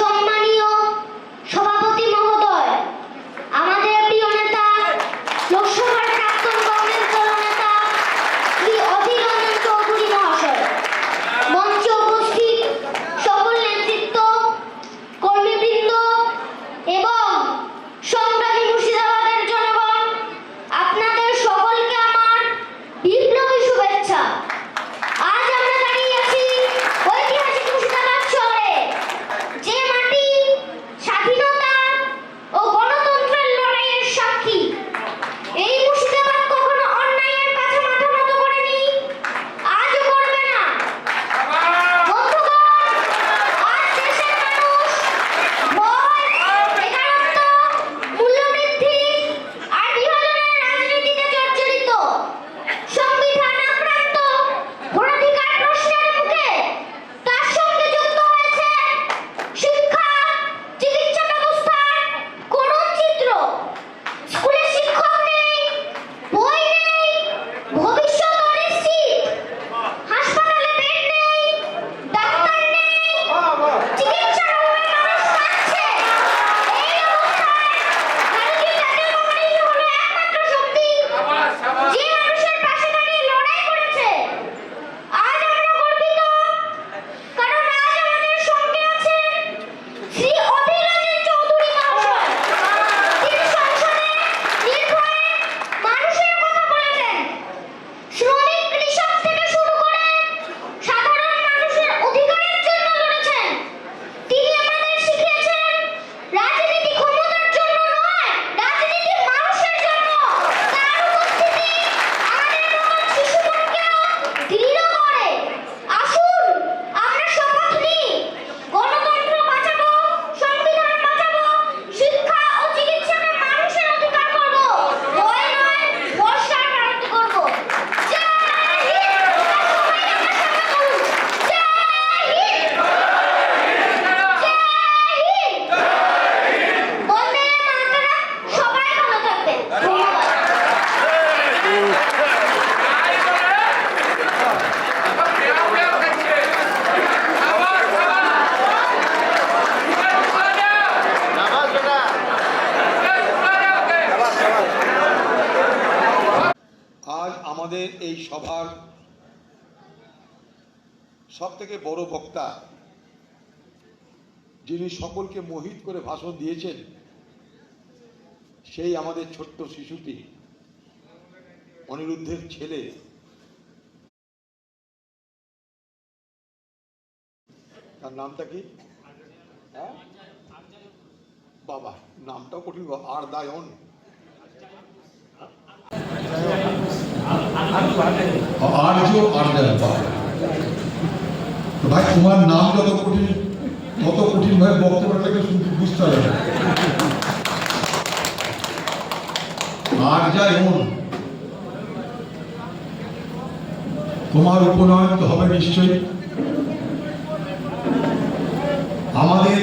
Somebody সভার সব থেকে বড় বক্তা যিনি সকলকে মোহিত করে ভাষণ দিয়েছেন, সেই আমাদের ছোট্ট শিশুটি, অনিরুদ্ধের ছেলে। তার নামটা কি? হ্যাঁ? বাবা, নামটাও কঠিন আর দায়ন আর্য ভাই, তোমার নাম যত কঠিন, তত কঠিন বক্তব্যটাকে বুঝতে হবে। আর্যা এমন, তোমার উপনয়ন তো হবে নিশ্চয়ই। আমাদের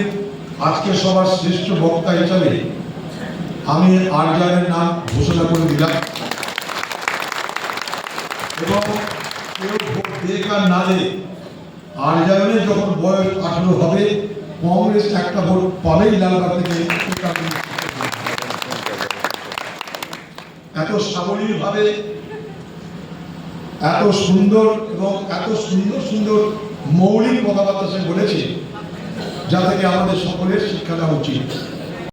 আজকে সবার শ্রেষ্ঠ বক্তা হিসাবে আমি আর্যানের নাম ঘোষণা করে দিলাম। এবং কেউ ভোট দেখ আর না দেখ আরজানের যখন বয়স আঠারো হবে, কংগ্রেস একটা ভোট পাবেই লালবাগ থেকে। এত সাবলীলভাবে, এত সুন্দর এবং এত সুন্দর সুন্দর মৌলিক কথাবার্তা সে বলেছে, যা থেকে আমাদের সকলের শিক্ষা দেওয়া উচিত।